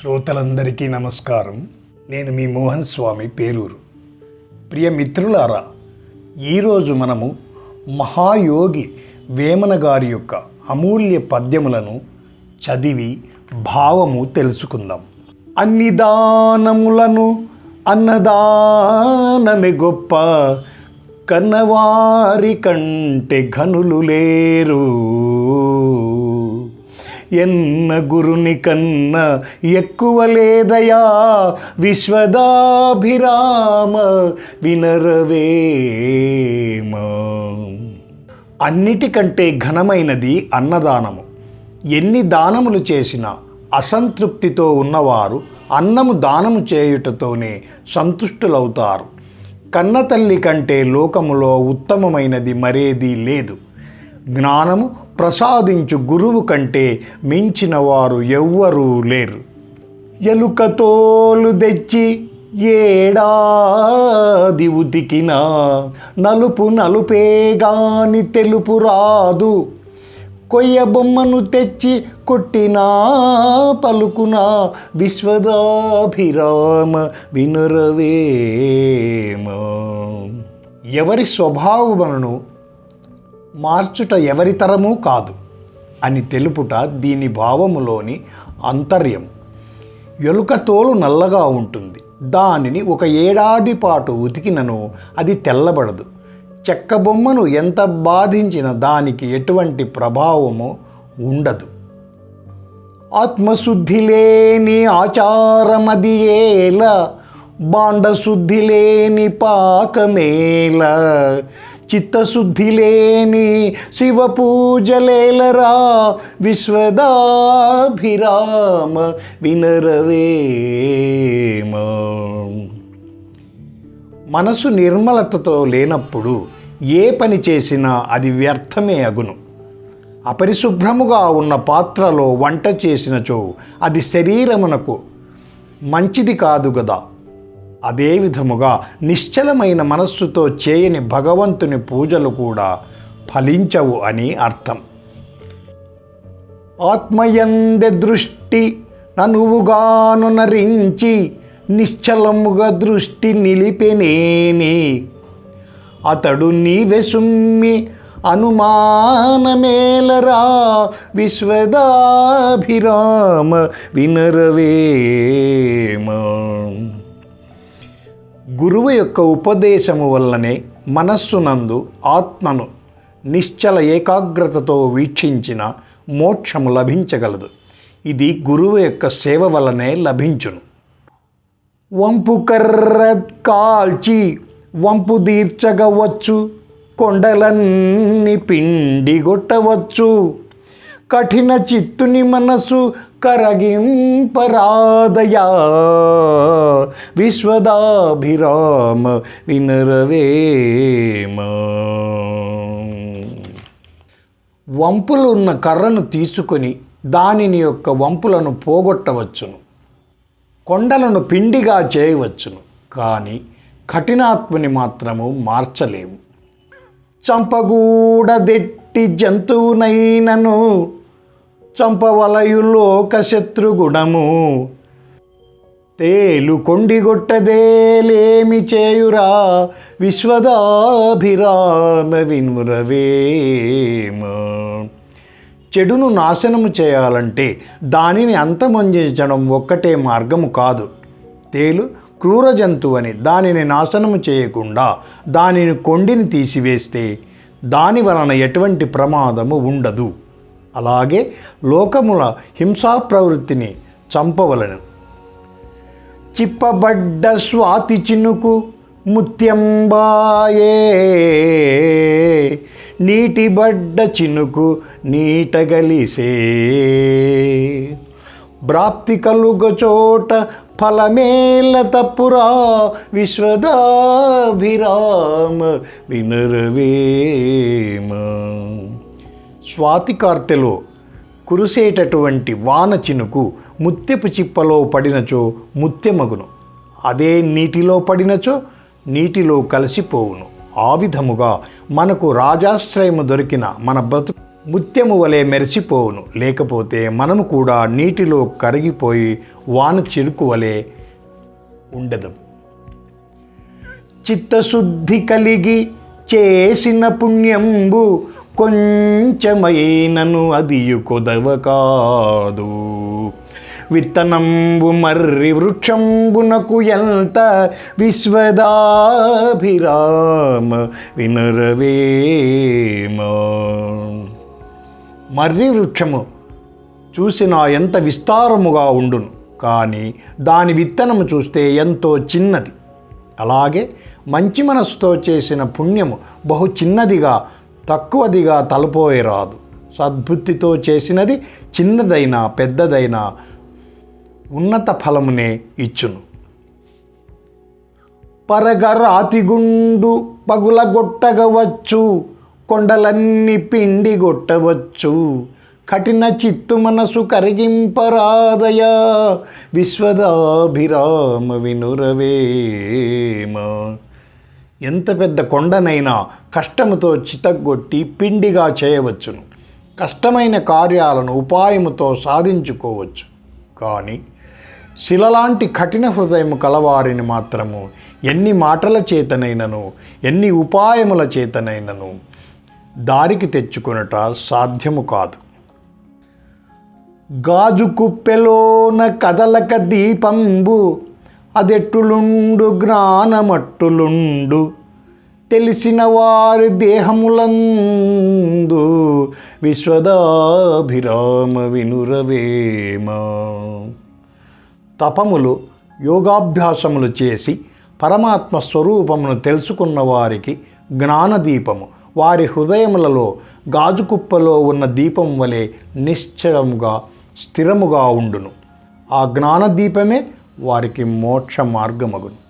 శ్రోతలందరికీ నమస్కారం. నేను మీ మోహన్ స్వామి పేరూరు. ప్రియ మిత్రులారా ఈరోజు మనము మహాయోగి వేమన గారి యొక్క అమూల్య పద్యములను చదివి భావము తెలుసుకుందాం. అన్ని దానములను అన్నదానమే గొప్ప కన్నవారి కంటే ఘనులు లేరు. ఎన్న గురుని కన్న ఎక్కువ లేదయా? విశ్వదాభిరామ వినరవేమ అన్నిటికంటే ఘనమైనది అన్నదానము. ఎన్ని దానములు చేసినా అసంతృప్తితో ఉన్నవారు అన్నము దానము చేయుటతోనే సంతుష్టులవుతారు. కన్నతల్లి కంటే లోకములో ఉత్తమమైనది మరేదీ లేదు. జ్ఞానము ప్రసాదించు గురువు కంటే మించిన వారు ఎవ్వరూ లేరు. ఎలుకతోలు తెచ్చి ఏడాది ఉతికిన నలుపు నలుపేగాని తెలుపు రాదు. కొయ్య బొమ్మను తెచ్చి కొట్టినా పలుకునా విశ్వదాభిరామ వినురవేమ. ఎవరి స్వభావమును మార్చుట ఎవరితరమూ కాదు అని తెలుపుట దీని భావములోని అంతర్యం. ఎలుక తోలు నల్లగా ఉంటుంది. దానిని ఒక ఏడాది పాటు ఉతికినను అది తెల్లబడదు. చెక్క బొమ్మను ఎంత బాధించిన దానికి ఎటువంటి ప్రభావము ఉండదు. ఆత్మశుద్ధి లేని ఆచారమది ఏల బాండశుద్ధి లేని పాకమేల. చిత్తశుద్ధి లేని శివ పూజలేలరా విశ్వదాభిరామ వినరవేమ. మనసు నిర్మలతతో లేనప్పుడు ఏ పని చేసినా అది వ్యర్థమే అగును. అపరిశుభ్రముగా ఉన్న పాత్రలో వంట చేసినచో అది శరీరమునకు మంచిది కాదు గదా. అదేవిధముగా నిశ్చలమైన మనస్సుతో చేయని భగవంతుని పూజలు కూడా ఫలించవు అని అర్థం. ఆత్మయందె దృష్టి ననువుగాను నరించి నిశ్చలముగా దృష్టి నిలిపెనేని అతడు నీవె సుమ్మి అనుమానమేలరా విశ్వదాభిరామ వినరవేమ. గురువు యొక్క ఉపదేశము వల్లనే మనస్సునందు ఆత్మను నిశ్చల ఏకాగ్రతతో వీక్షించిన మోక్షము లభించగలదు. ఇది గురువు యొక్క సేవ వల్లనే లభించును. వంపు కర్ర కాల్చి వంపు తీర్చగవచ్చు కొండలన్నీ పిండిగొట్టవచ్చు కఠిన చిత్తుని మనసు కరగింపరాదయా విశ్వదాభిరామ వినరవేమ. వంపులు ఉన్న కర్రను తీసుకొని దానిని యొక్క వంపులను పోగొట్టవచ్చును. కొండలను పిండిగా చేయవచ్చును. కానీ కఠినాత్మని మాత్రము మార్చలేము. చంపగూడదెట్టి జంతువునైనను చంపవలయులోక శత్రుగుణము. తేలు కొండిగొట్టదేలేమి చేయురా? విశ్వదాభిరామ వినురవేమ. చెడును నాశనము చేయాలంటే దానిని అంతమందించడం ఒక్కటే మార్గము కాదు. తేలు క్రూర జంతువని దానిని నాశనము చేయకుండా దానిని కొండిని తీసివేస్తే దాని వలన ఎటువంటి ప్రమాదము ఉండదు. అలాగే లోకముల హింసా ప్రవృత్తిని చంపవలను. చిప్పబడ్డ స్వాతి చినుకు ముత్యంబాయే. నీటిబడ్డ చినుకు నీటగలిసే. ప్రాప్తి కలుగ చోట ఫలమేల తప్పురా విశ్వదాభిరామ వినరవేమ. స్వాతి కార్తెలో కురిసేటటువంటి వాన చినుకు ముత్యపు చిప్పలో పడినచో ముత్యమగును. అదే నీటిలో పడినచో నీటిలో కలిసిపోవును. ఆ విధముగా మనకు రాజాశ్రయము దొరికిన మన బ్రతు ముత్యము వలె మెరిసిపోవును. లేకపోతే మనము కూడా నీటిలో కరిగిపోయి వాన చిరుకు వలె ఉండదు. చిత్తశుద్ధి కలిగి చేసిన పుణ్యంబు కొంచెమైనను అదియు కొదవ కాదు విత్తనంబు మర్రి వృక్షంబునకు ఎంత విశ్వదాభిరామ వినరవేమ. మర్రి వృక్షము చూసినా ఎంత విస్తారముగా ఉండును కానీ దాని విత్తనము చూస్తే ఎంతో చిన్నది. అలాగే మంచి మనస్సుతో చేసిన పుణ్యము బహు చిన్నదిగా తక్కువదిగా తలపోయి రాదు. సద్బుద్ధితో చేసినది చిన్నదైనా పెద్దదైనా ఉన్నత ఫలమునే ఇచ్చును. పరగరాతిగుండు పగులగొట్టగవచ్చు కొండలన్నీ పిండి కొట్టవచ్చు కఠిన చిత్తు మనసు కరిగింపరాదయా విశ్వదాభిరామ వినురవేమ. ఎంత పెద్ద కొండనైనా కష్టముతో చితగ్గొట్టి పిండిగా చేయవచ్చును. కష్టమైన కార్యాలను ఉపాయముతో సాధించుకోవచ్చు. కానీ శిలలాంటి కఠిన హృదయము కలవారిని మాత్రము ఎన్ని మాటల చేతనైనను ఎన్ని ఉపాయముల చేతనైనను దారికి తెచ్చుకొనుట సాధ్యము కాదు. గాజు కుప్పెలోన కదలక దీపంబు అదెట్టులుండు జ్ఞానమట్టులుండు. తెలిసిన వారి దేహములందు విశ్వదాభిరామ వినురవేమ. తపములు యోగాభ్యాసములు చేసి పరమాత్మ స్వరూపమును తెలుసుకున్న వారికి జ్ఞానదీపము. వారి హృదయములలో గాజుకుప్పలో ఉన్న దీపం వలె నిశ్చలముగా స్థిరముగా ఉండును. ఆ జ్ఞానదీపమే వారికి మోక్ష మార్గమగును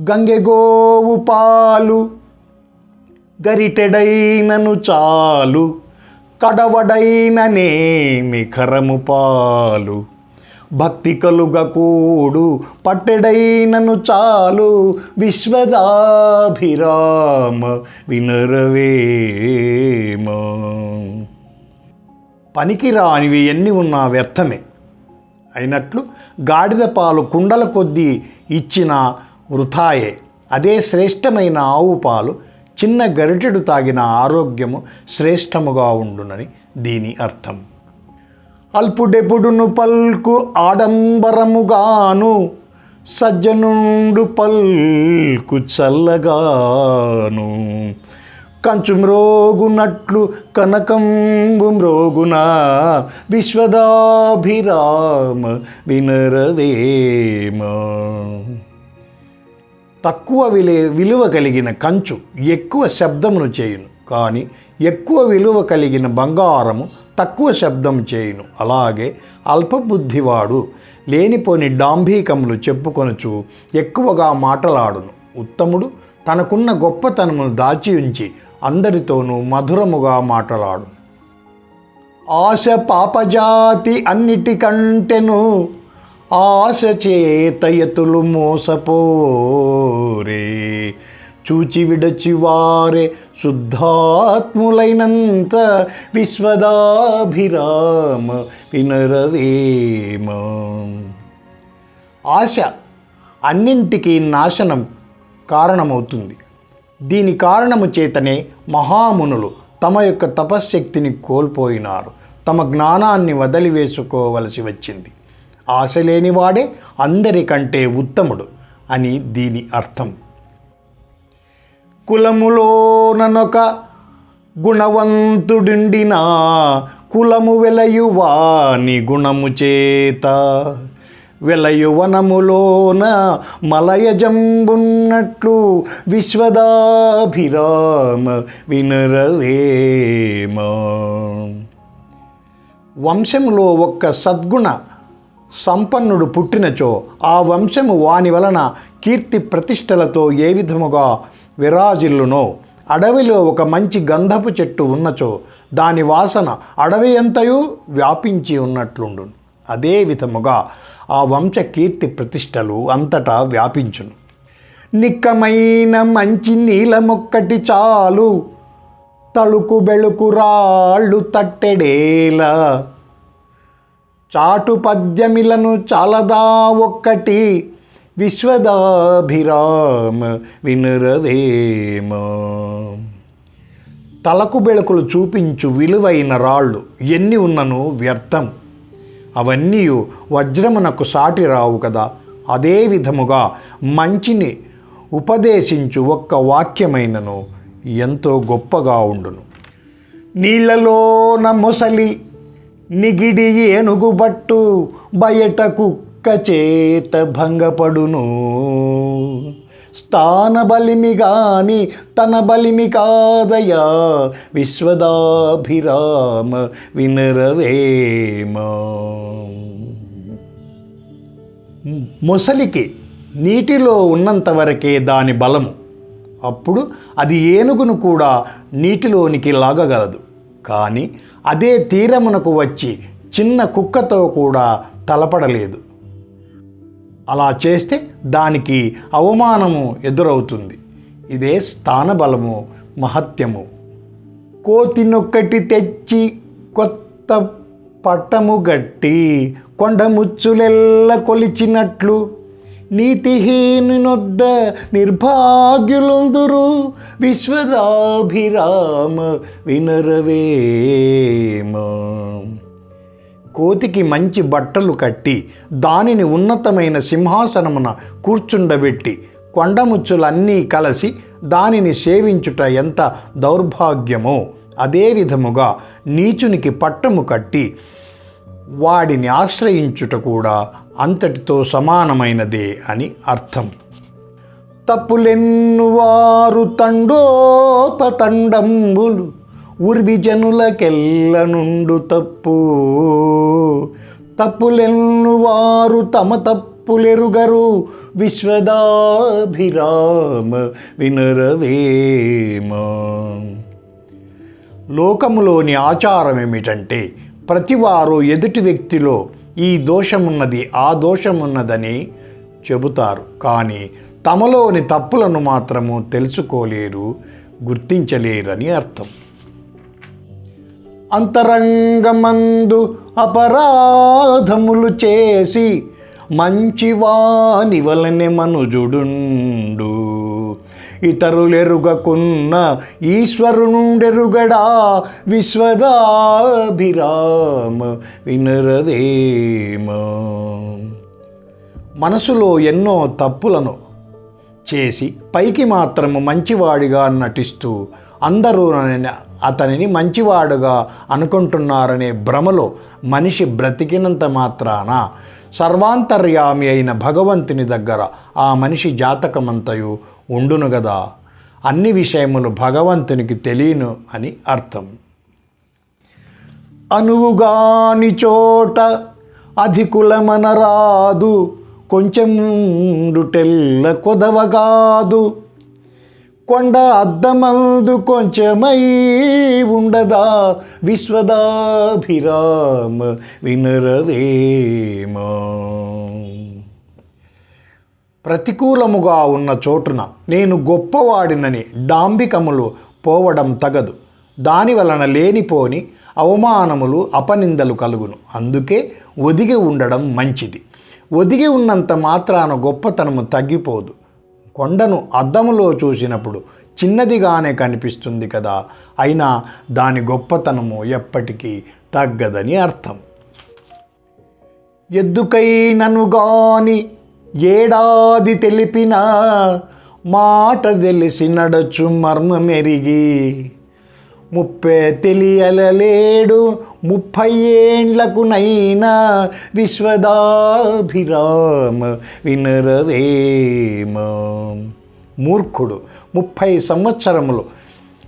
గంగెగోవు పాలు గరిటెడైనను చాలు కడవడైననేమి కరము పాలు భక్తి కలుగకూడు పట్టెడైనను చాలు విశ్వదాభిరామ వినరవేమ. పనికిరానివి ఎన్ని ఉన్నా వ్యర్థమే. అయినట్లు గాడిద పాలు కుండల కొద్దీ ఇచ్చిన వృథాయే. అదే శ్రేష్టమైన ఆవు పాలు చిన్న గరిటెడు తాగిన ఆరోగ్యము శ్రేష్టముగా ఉండునని దీని అర్థం. అల్పుడెపుడును పల్కు ఆడంబరముగాను సజ్జనుండు పల్కు చల్లగాను. కంచు మ్రోగునట్లు కనకంబు మ్రోగున విశ్వదాభిరామ వినరవేమ. తక్కువ విలే విలువ కలిగిన కంచు ఎక్కువ శబ్దమును చేయును. కానీ ఎక్కువ విలువ కలిగిన బంగారము తక్కువ శబ్దం చేయును. అలాగే అల్పబుద్ధివాడు లేనిపోని డాంభీకములు చెప్పుకొనుచు ఎక్కువగా మాటలాడును. ఉత్తముడు తనకున్న గొప్పతనమును దాచి ఉంచి అందరితోనూ మధురముగా మాట్లాడు. ఆశ పాపజాతి అన్నిటికంటెను ఆశ చేతయతులు మోసపోరే. చూచి విడచి వారే శుద్ధాత్ములైనంత విశ్వదాభిరామ వినరవేమ. ఆశ అన్నింటికీ నాశనం కారణమవుతుంది. దీని కారణము చేతనే మహామునులు తమ యొక్క తపశ్శక్తిని కోల్పోయినారు. తమ జ్ఞానాన్ని వదిలివేసుకోవలసి వచ్చింది. ఆశ లేనివాడే అందరికంటే ఉత్తముడు అని దీని అర్థం. కులములోననొక గుణవంతుడిండినా కులము వెలయువాని గుణము చేత విలయువనములోన మలయజంబున్నట్లు విశ్వదాభిరామ వినరవేమా వంశములో ఒక్క సద్గుణ సంపన్నుడు పుట్టినచో ఆ వంశము వాని వలన కీర్తి ప్రతిష్టలతో ఏ విధముగా విరాజిల్లునో అడవిలో ఒక మంచి గంధపు చెట్టు ఉన్నచో దాని వాసన అడవి ఎంతయూ వ్యాపించి ఉన్నట్లుండును. అదే విధముగా ఆ వంశ కీర్తి ప్రతిష్టలు అంతటా వ్యాపించును. నిక్కమైన మంచి నీలమొక్కటి చాలు తళుకు బెళుకు రాళ్ళు తట్టెడేలా. చాటు పద్యమిలను చాలదా ఒక్కటి విశ్వదాభిరామ వినురవేమ. తలకు బెళకులు చూపించు విలువైన రాళ్ళు ఎన్ని ఉన్నను వ్యర్థం. అవన్నీ వజ్రమునకు సాటి రావు కదా. అదే విధముగా మంచిని ఉపదేశించు ఒక్క వాక్యమైనను ఎంతో గొప్పగా ఉండును. నీళ్ళలోన మొసలి నిగిడి ఏనుగుబట్టు బయట కుక్క చేత భంగపడును. స్థాన బలిమి గాని తన బలిమి కాదయా విశ్వదాభిరామ వినరవేమ. మొసలికి నీటిలో ఉన్నంత వరకే దాని బలము అప్పుడు అది ఏనుగును కూడా నీటిలోనికి లాగగలదు. కానీ అదే తీరమునకు వచ్చి చిన్న కుక్కతో కూడా తలపడలేదు. అలా చేస్తే దానికి అవమానము ఎదురవుతుంది. ఇదే స్థానబలము మహత్యము. కోతినొక్కటి తెచ్చి కొత్త పట్టము గట్టి కొండముచ్చులెల్ల కొలిచినట్లు నీతిహీనునొద్ద నిర్భాగ్యులందురు విశ్వదాభిరామ వినరవేమ. కోతికి మంచి బట్టలు కట్టి దానిని ఉన్నతమైన సింహాసనమున కూర్చుండబెట్టి కొండముచ్చులన్నీ కలిసి దానిని సేవించుట ఎంత దౌర్భాగ్యమో అదే విధముగా నీచునికి పట్టము కట్టి వాడిని ఆశ్రయించుట కూడా అంతటితో సమానమైనదే అని అర్థం. తప్పులెన్నువారు తండోపతండంబులు ఉర్వి జనులకెల్ల నుండు తప్పు. తప్పులెన్ను వారు తమ తప్పులెరుగరు. విశ్వదాభిరామ వినరవేమ. లోకములోని ఆచారం ఏమిటంటే ప్రతివారు ఎదుటి వ్యక్తిలో ఈ దోషమున్నది ఆ దోషమున్నదని చెబుతారు. కానీ తమలోని తప్పులను మాత్రము తెలుసుకోలేరు గుర్తించలేరని అర్థం. అంతరంగమందు అపరాధములు చేసి మంచివాని వలనే మనుజుడుండు. ఇతరులెరుగకున్న ఈశ్వరునుండెరుగడా విశ్వదాభిరామ వినరదేమ. మనసులో ఎన్నో తప్పులను చేసి పైకి మాత్రము మంచివాడిగా నటిస్తూ అందరూ నన్ను- అతనిని మంచివాడుగా అనుకుంటున్నారనే భ్రమలో మనిషి బ్రతికినంత మాత్రాన సర్వాంతర్యామి అయిన భగవంతుని దగ్గర ఆ మనిషి జాతకమంతయు ఉండును గదా. అన్ని విషయములు భగవంతునికి తెలియను అని అర్థం. అనువుగాని చోట అధికులమనరాదు కొంచెం టెల్ల కొదవగాదు. కొండ అద్దమందు కొంచెమై ఉండదా విశ్వదాభిరామ వినరవేమ. ప్రతికూలముగా ఉన్న చోటున నేను గొప్పవాడినని డాంబికములు పోవడం తగదు. దాని వలన లేనిపోని అవమానములు అపనిందలు కలుగును. అందుకే ఒదిగి ఉండడం మంచిది. ఒదిగి ఉన్నంత మాత్రాన గొప్పతనము తగ్గిపోదు. కొండను అద్దములో చూసినప్పుడు చిన్నదిగానే కనిపిస్తుంది కదా. అయినా దాని గొప్పతనము ఎప్పటికీ తగ్గదని అర్థం. ఎద్దుకైనను గాని ఏడాది తెలిపిన మాట తెలిసి నడచు మర్మమెరిగి. ముప్పే తెలియలలేడు ముప్పై ఏండ్లకునైనా విశ్వదాభిరామ వినరవేమ. మూర్ఖుడు ముప్పై సంవత్సరములు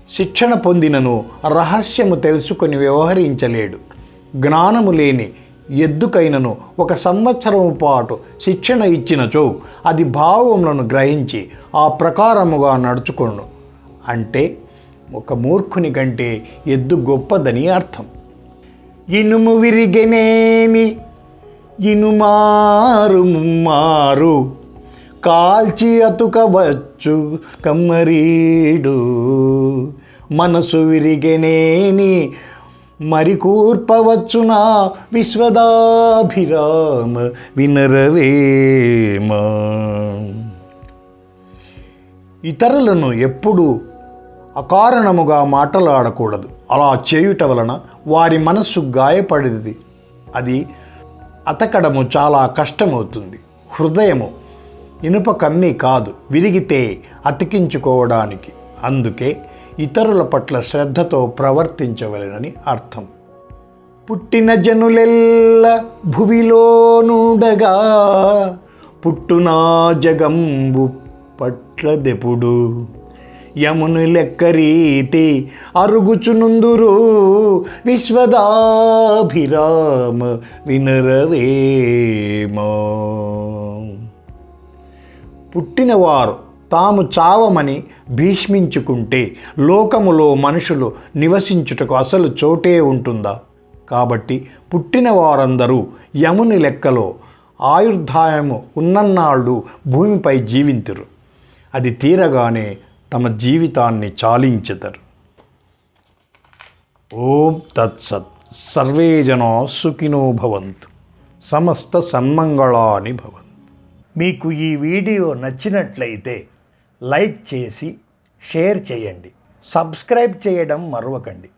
శిక్షణ పొందినను రహస్యము తెలుసుకొని వ్యవహరించలేడు. జ్ఞానము లేని ఎద్దుకైనను ఒక సంవత్సరము పాటు శిక్షణ ఇచ్చినచో అది భావములను గ్రహించి ఆ ప్రకారముగా నడుచుకొను అంటే ఒక మూర్ఖుని కంటే ఎద్దు గొప్పదని అర్థం. ఇనుము విరిగనేమి? ఇనుమారు ముమ్మారు. కాల్చి అతుకవచ్చు కమ్మరీడు. మనసు విరిగనేని మరి కూర్పవచ్చునా విశ్వదాభిరామ వినరవేమా? ఇతరులను ఎప్పుడూ అకారణముగా మాటలాడకూడదు. అలా చేయుట వలన వారి మనస్సు గాయపడింది అది అతకడము చాలా కష్టమవుతుంది. హృదయము ఇనుప కమ్మి కాదు విరిగితే అతికించుకోవడానికి. అందుకే ఇతరుల పట్ల శ్రద్ధతో ప్రవర్తించవలెనని అర్థం. పుట్టిన జనులెల్ల భువిలోనుండగా పుట్టునా జగంబు పట్లదెపుడు యమును లెక్కరీతి అరుగుచునుందురు విశ్వదాభిరామ వినరవేమో. పుట్టినవారు తాము చావమని భీష్మించుకుంటే లోకములో మనుషులు నివసించుటకు అసలు చోటే ఉంటుందా? కాబట్టి పుట్టిన వారందరూ యముని లెక్కలో ఆయుర్ధాయము ఉన్నన్నాళ్ళు భూమిపై జీవింతురు. అది తీరగానే తమ జీవితాన్ని చాలించెదరు. ఓం తత్సత్. సర్వే జనా సుఖినో భవంతు. సమస్త సన్మంగళాని భవంతు. మీకు ఈ వీడియో నచ్చినట్లయితే లైక్ చేసి షేర్ చేయండి. సబ్స్క్రైబ్ చేయడం మరవకండి.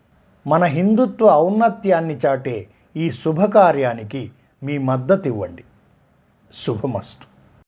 మన హిందుత్వ ఔన్నత్యాన్ని చాటే ఈ శుభకార్యానికి మీ మద్దతు ఇవ్వండి. శుభమస్తు.